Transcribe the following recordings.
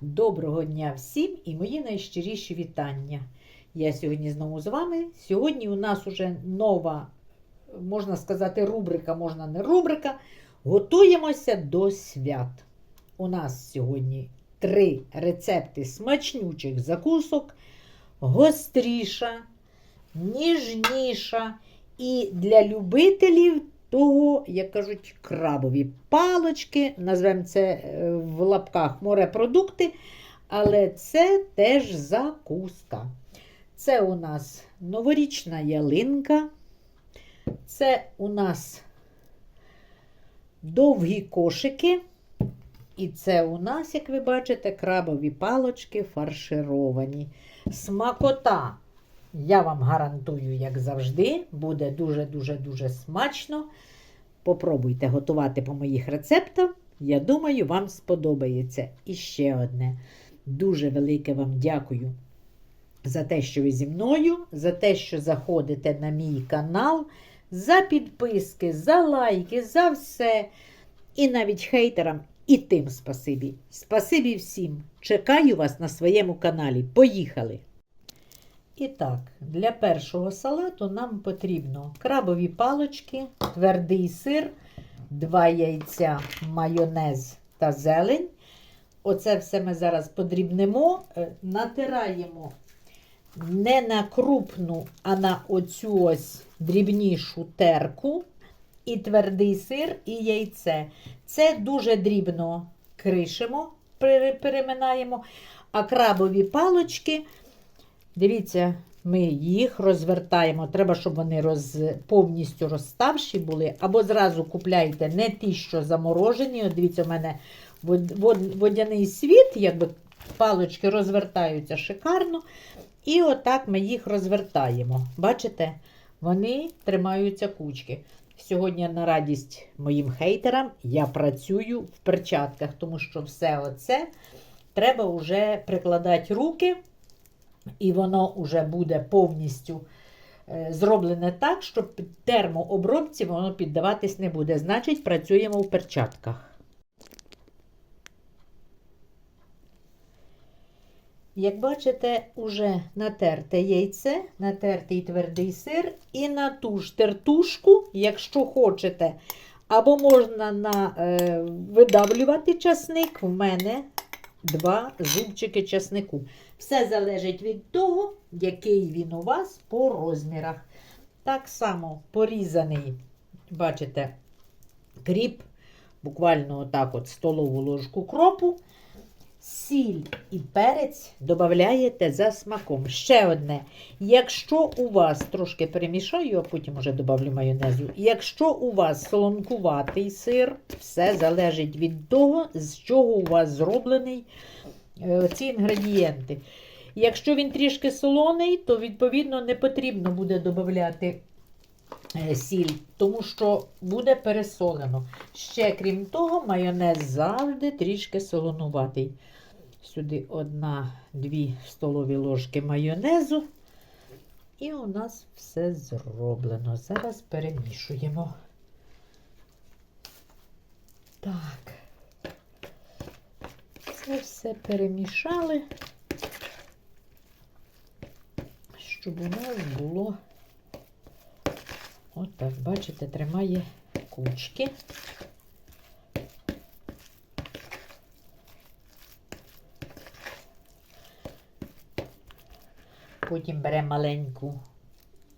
Доброго дня всім і мої найщиріші вітання. Я сьогодні знову з вами. Сьогодні у нас уже нова, можна сказати, рубрика, можна не рубрика. Готуємося до свят. У нас сьогодні три рецепти смачнючих закусок, гостріша, ніжніша і для любителів того, як кажуть, крабові палочки, назвемо це е, в лапках морепродукти, але це теж закуска. Це у нас новорічна ялинка, це у нас довгі кошики. І це у нас, як ви бачите, крабові палочки фаршировані. Смакота, я вам гарантую, як завжди, буде дуже-дуже-дуже смачно. Попробуйте готувати по моїх рецептах. Я думаю, вам сподобається. І ще одне. Дуже велике вам дякую за те, що ви зі мною, за те, що заходите на мій канал, за підписки, за лайки, за все. І навіть хейтерам, і тим спасибі. Спасибі всім. Чекаю вас на своєму каналі. Поїхали! І так, для першого салату нам потрібно крабові палочки, твердий сир, два яйця, майонез та зелень. Оце все ми зараз подрібнемо, е, натираємо не на крупну, а на оцю ось дрібнішу терку. І твердий сир, і яйце. Це дуже дрібно кришимо, переминаємо. А крабові палочки, дивіться, ми їх розвертаємо. Треба, щоб вони роз, повністю розставші були. Або зразу купляйте не ті, що заморожені. От дивіться, у мене вод- вод- водяний світ, якби палочки розвертаються шикарно. І отак ми їх розвертаємо. Бачите, вони тримаються кучки. Сьогодні на радість моїм хейтерам я працюю в перчатках, тому що все оце треба вже прикладати руки, і воно вже буде повністю е, зроблене так, що термообробці воно піддаватись не буде. Значить, працюємо в перчатках. Як бачите, уже натерте яйце, натертий твердий сир і на ту ж тертушку, якщо хочете, або можна на, е, видавлювати часник, в мене два зубчики часнику. Все залежить від того, який він у вас по розмірах. Так само порізаний, бачите, кріп, буквально отак от столову ложку кропу. Сіль і перець додаєте за смаком. Ще одне. Якщо у вас трошки перемішаю, а потім вже додавлю майонезу. Якщо у вас солонкуватий сир, все залежить від того, з чого у вас зроблений ці інгредієнти. Якщо він трішки солоний, то відповідно не потрібно буде додати е, сіль, тому що буде пересолено. Ще крім того, майонез завжди трішки солонуватий. Сюди одна-дві столові ложки майонезу. І у нас все зроблено. Зараз перемішуємо. Так. Це все перемішали, щоб у нас було, отак, бачите, тримає кучки. Потім беремо маленьку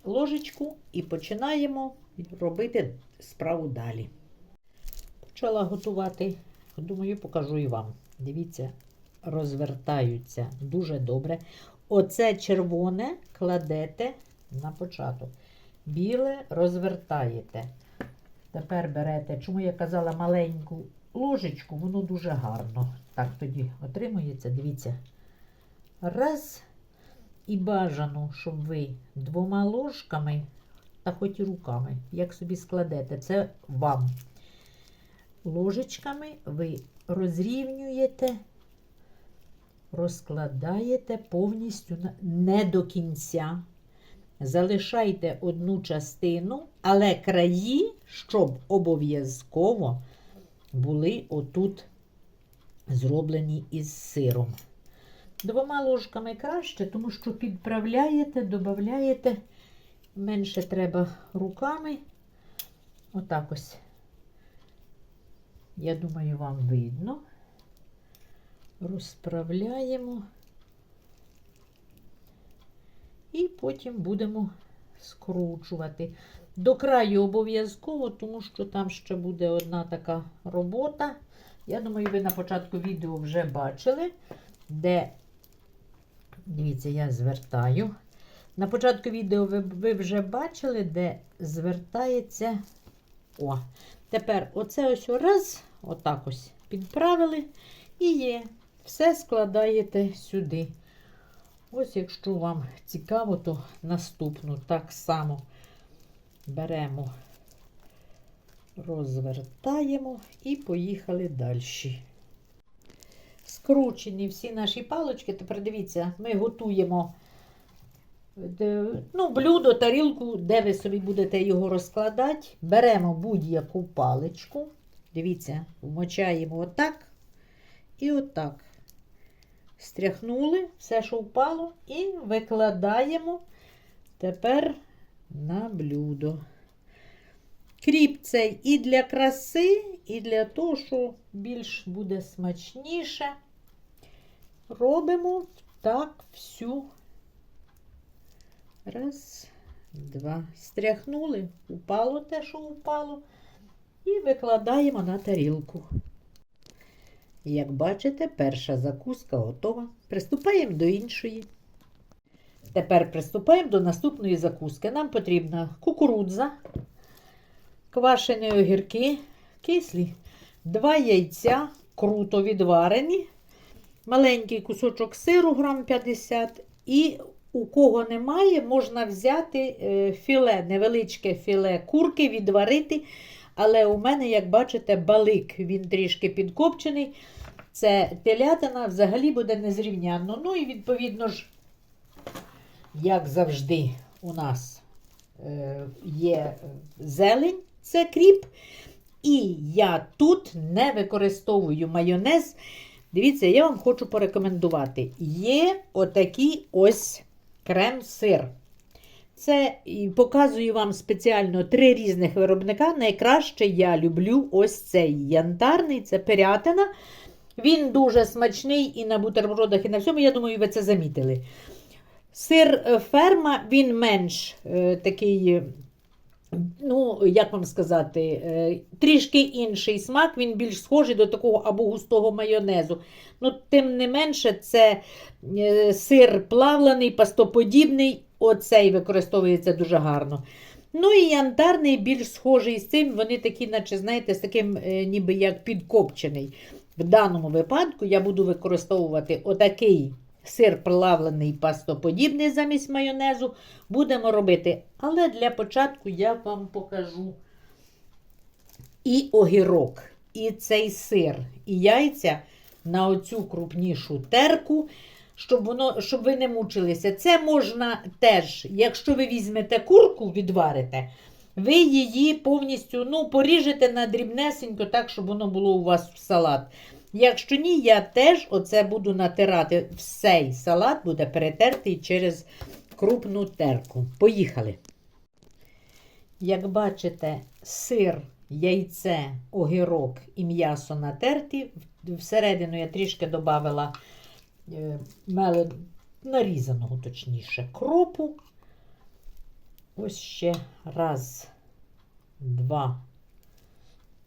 ложечку і починаємо робити справу далі. Почала готувати, думаю, покажу і вам. Дивіться, розвертаються дуже добре. Оце червоне кладете на початок. Біле розвертаєте. Тепер берете, чому я казала маленьку ложечку, воно дуже гарно. Так тоді отримується, дивіться. Раз. І бажано, щоб ви двома ложками, та хоч і руками, як собі складете, це вам. Ложечками ви розрівнюєте, розкладаєте повністю не до кінця. Залишайте одну частину, але краї, щоб обов'язково були отут зроблені із сиром. Двома ложками краще, тому що підправляєте, додаєте. Менше треба руками. Отак ось. Я думаю, вам видно. Розправляємо. І потім будемо скручувати. До краю обов'язково, тому що там ще буде одна така робота. Я думаю, ви на початку відео вже бачили, де, дивіться, я звертаю. На початку відео ви, ви вже бачили, де звертається. О, тепер оце ось раз, отак ось підправили. І є. Все складаєте сюди. Ось, якщо вам цікаво, то наступну так само беремо, розвертаємо і поїхали далі. Скручені всі наші палочки. Тепер дивіться, ми готуємо ну, блюдо, тарілку, де ви собі будете його розкладати. Беремо будь-яку паличку. Дивіться, вмочаємо отак і отак. Стряхнули все, що впало, і викладаємо тепер на блюдо. Кріп цей і для краси, і для того, що більш буде смачніше. Робимо так всю. Раз, два. Стряхнули, упало те, що упало, і викладаємо на тарілку. Як бачите, перша закуска готова. Приступаємо до іншої. Тепер приступаємо до наступної закуски. Нам потрібна кукурудза, квашені огірки, кислі, два яйця, круто відварені, маленький кусочок сиру, грам 50 і у кого немає, можна взяти е, філе, невеличке філе курки, відварити. Але у мене, як бачите, балик, він трішки підкопчений. Це телятина взагалі буде незрівнянно. Ну і відповідно ж, як завжди, у нас е, є зелень, це кріп. І я тут не використовую майонез. Дивіться, я вам хочу порекомендувати. Є отакий ось крем-сир. Це показую вам спеціально три різних виробника. Найкраще я люблю ось цей янтарний, це перятина. Він дуже смачний і на бутербродах, і на всьому, я думаю, ви це замітили. Сир е, ферма, він менш е, такий, е, ну, як вам сказати, е, трішки інший смак, він більш схожий до такого або густого майонезу. Ну, Тим не менше, це сир плавлений, пастоподібний. Оцей використовується дуже гарно. Ну і янтарний більш схожий з цим, вони такі, наче, знаєте, з таким е, ніби як підкопчений. В даному випадку я буду використовувати отакий сир плавлений пастоподібний замість майонезу. Будемо робити. Але для початку я вам покажу і огірок, і цей сир, і яйця на оцю крупнішу терку, щоб, воно, щоб ви не мучилися. Це можна теж, якщо ви візьмете курку, відварите, ви її повністю ну, поріжете на дрібнесенько, так, щоб воно було у вас в салат. Якщо ні, я теж оце буду натирати. Всей салат буде перетертий через крупну терку. Поїхали. Як бачите, сир, яйце, огірок і м'ясо натерті. Всередину я трішки додала е, мелен, нарізаного, точніше, кропу. Ось ще раз, два,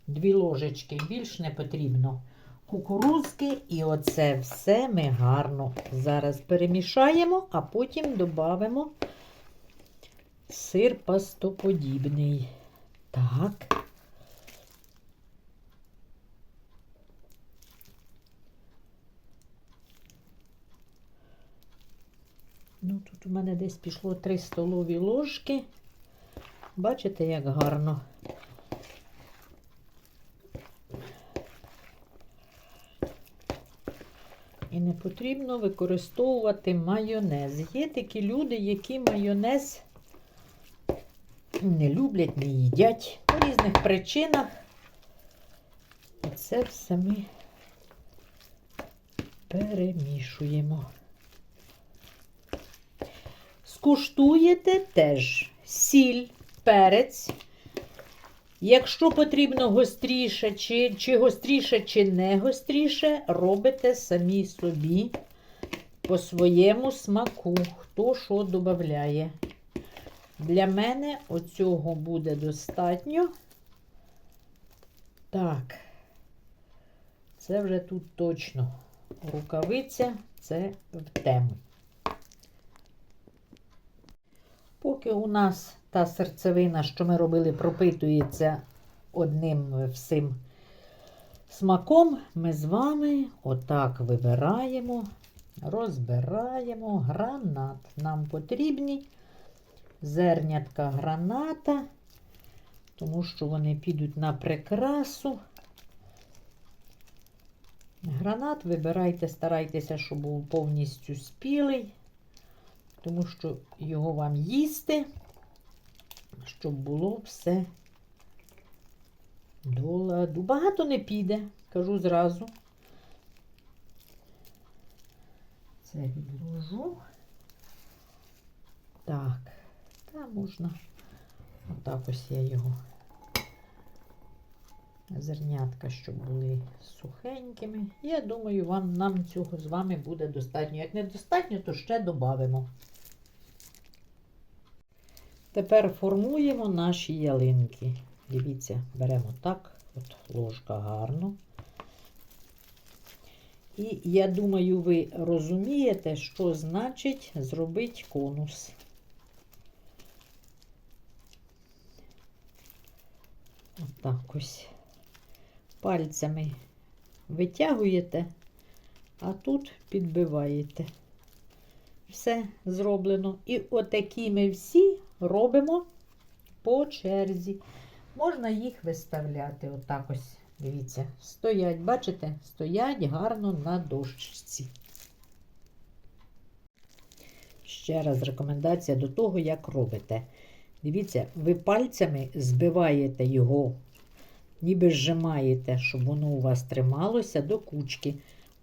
дві ложечки, більш не потрібно. Кукурузки, і оце все ми гарно зараз перемішаємо, а потім додамо сир пастоподібний. Так. Ну, тут у мене десь пішло 3 столові ложки. Бачите, як гарно. І не потрібно використовувати майонез. Є такі люди, які майонез не люблять, не їдять по різних причинах. І це все ми перемішуємо. Скуштуєте теж сіль, перець. Якщо потрібно гостріше, чи, чи гостріше, чи не гостріше, робите самі собі по своєму смаку, хто що додає. Для мене оцього буде достатньо. Так, це вже тут точно рукавиця, це в тему. Поки у нас та серцевина, що ми робили, пропитується одним всім смаком, ми з вами отак вибираємо, розбираємо гранат. Нам потрібні зернятка граната, тому що вони підуть на прикрасу. Гранат вибирайте, старайтеся, щоб був повністю спілий, тому що його вам їсти, щоб було все до ладу. Багато не піде, кажу зразу. Це відложу. Так, та можна. Отак ось я його. Зернятка, щоб були сухенькими. Я думаю, вам нам цього з вами буде достатньо. Як недостатньо, то ще додамо. Тепер формуємо наші ялинки. Дивіться, беремо так, от ложка гарно. І я думаю, ви розумієте, що значить зробити конус. Отак ось. Пальцями витягуєте, а тут підбиваєте. Все зроблено. І отакі ми всі робимо по черзі. Можна їх виставляти. Отак ось. Дивіться, стоять, бачите, стоять гарно на дощці. Ще раз рекомендація до того, як робите. Дивіться, ви пальцями збиваєте його, ніби зжимаєте, щоб воно у вас трималося до кучки.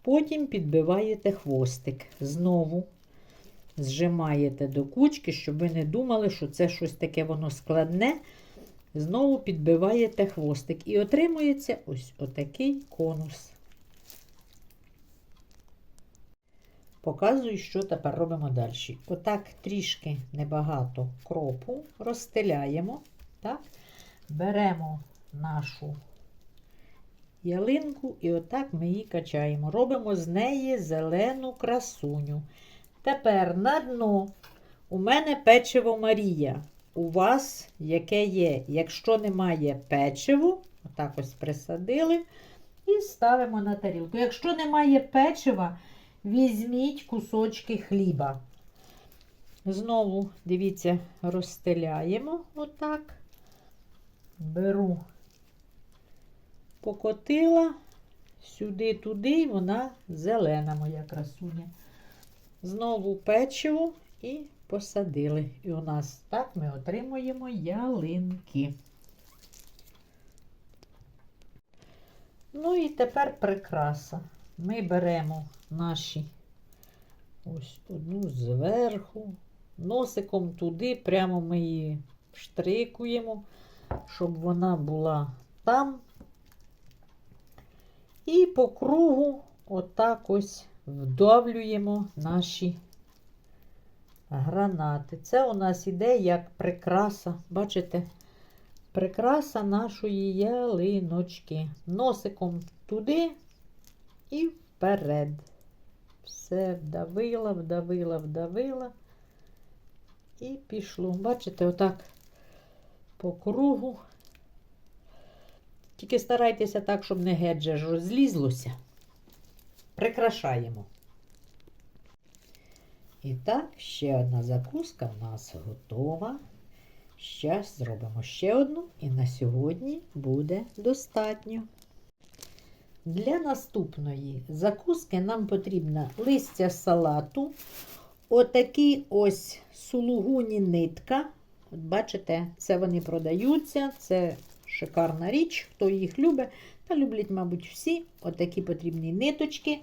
Потім підбиваєте хвостик. Знову зжимаєте до кучки, щоб ви не думали, що це щось таке воно складне. Знову підбиваєте хвостик і отримується ось отакий конус. Показую, що тепер робимо далі. Отак трішки небагато кропу розстеляємо. Так? Беремо нашу ялинку і отак ми її качаємо. Робимо з неї зелену красуню. Тепер на дно у мене печиво Марія. У вас яке є? Якщо немає печиву, отак ось присадили і ставимо на тарілку. Якщо немає печива, візьміть кусочки хліба. Знову, дивіться, розстеляємо отак. Беру, покотила сюди, туди, і вона зелена моя красуня. Знову печиво і посадили. І у нас так ми отримуємо ялинки. Ну і тепер прикраса. Ми беремо наші ось одну зверху, носиком туди, прямо ми її штрикуємо, щоб вона була там. І по кругу отак ось вдавлюємо наші гранати. Це у нас іде як прикраса, бачите? Прикраса нашої ялиночки. Носиком туди і вперед. Все вдавила, вдавила, вдавила. І пішло. Бачите, отак по кругу. Тільки старайтеся так, щоб не гетже ж розлізлося. Прикрашаємо. І так, ще одна закуска в нас готова. Зараз зробимо ще одну, і на сьогодні буде достатньо. Для наступної закуски нам потрібна листя салату, отакі ось сулугуні нитка. От бачите, це вони продаються, це шикарна річ, хто їх любить, та люблять, мабуть, всі. Отакі потрібні ниточки.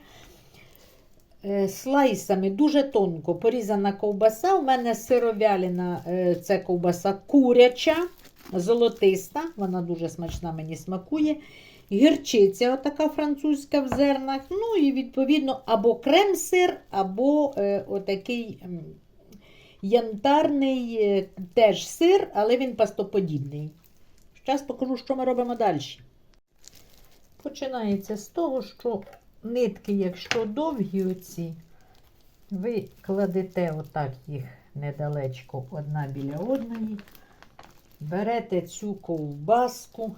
е, слайсами дуже тонко порізана ковбаса. У мене сировяліна е, це ковбаса куряча, золотиста. Вона дуже смачна, мені смакує. Гірчиця, отака французька в зернах. Ну і відповідно або крем-сир, або е, отакий янтарний е, теж сир, але він пастоподібний. Зараз покажу, що ми робимо далі. Починається з того, що нитки, якщо довгі оці, ви кладете отак їх недалечко одна біля одної. Берете цю ковбаску.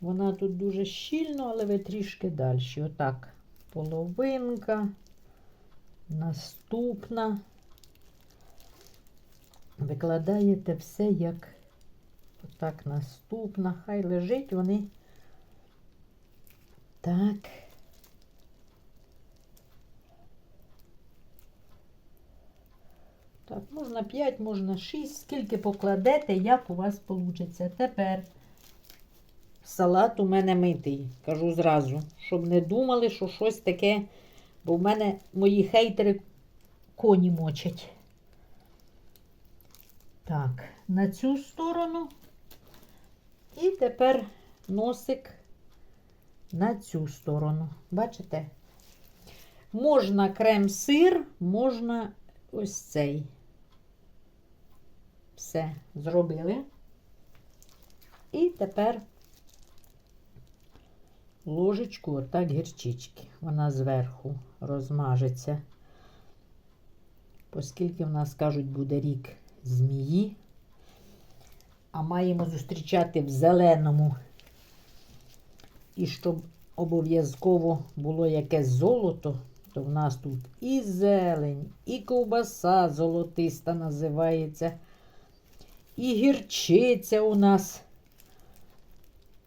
Вона тут дуже щільно, але ви трішки далі. Отак. Половинка. Наступна. Викладаєте все як отак наступна. Хай лежить вони. Так. Так, можна 5, можна 6. Скільки покладете, як у вас вийде. Тепер салат у мене митий. Кажу зразу, щоб не думали, що щось таке, бо в мене мої хейтери коні мочать. Так, на цю сторону. І тепер носик на цю сторону. Бачите? Можна крем-сир, можна ось цей. Все, зробили. І тепер ложечку отак гірчички. Вона зверху розмажеться. Оскільки в нас, кажуть, буде рік змії, а маємо зустрічати в зеленому. І щоб обов'язково було якесь золото, то в нас тут і зелень, і ковбаса золотиста називається, і гірчиця у нас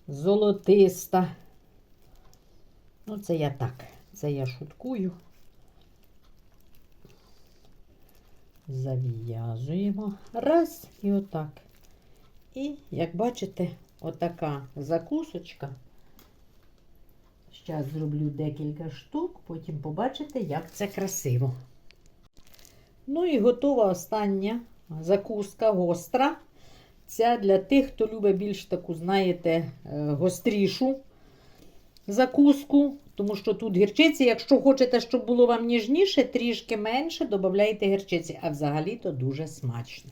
золотиста. Ну, це я так, це я шуткую. Зав'язуємо. Раз і отак. І, як бачите, отака закусочка. Зараз зроблю декілька штук, потім побачите, як це красиво. Ну і готова остання закуска гостра. Ця для тих, хто любить більш таку, знаєте, е, гострішу закуску. Тому що тут гірчиці, якщо хочете, щоб було вам ніжніше, трішки менше, додайте гірчиці. А взагалі то дуже смачно.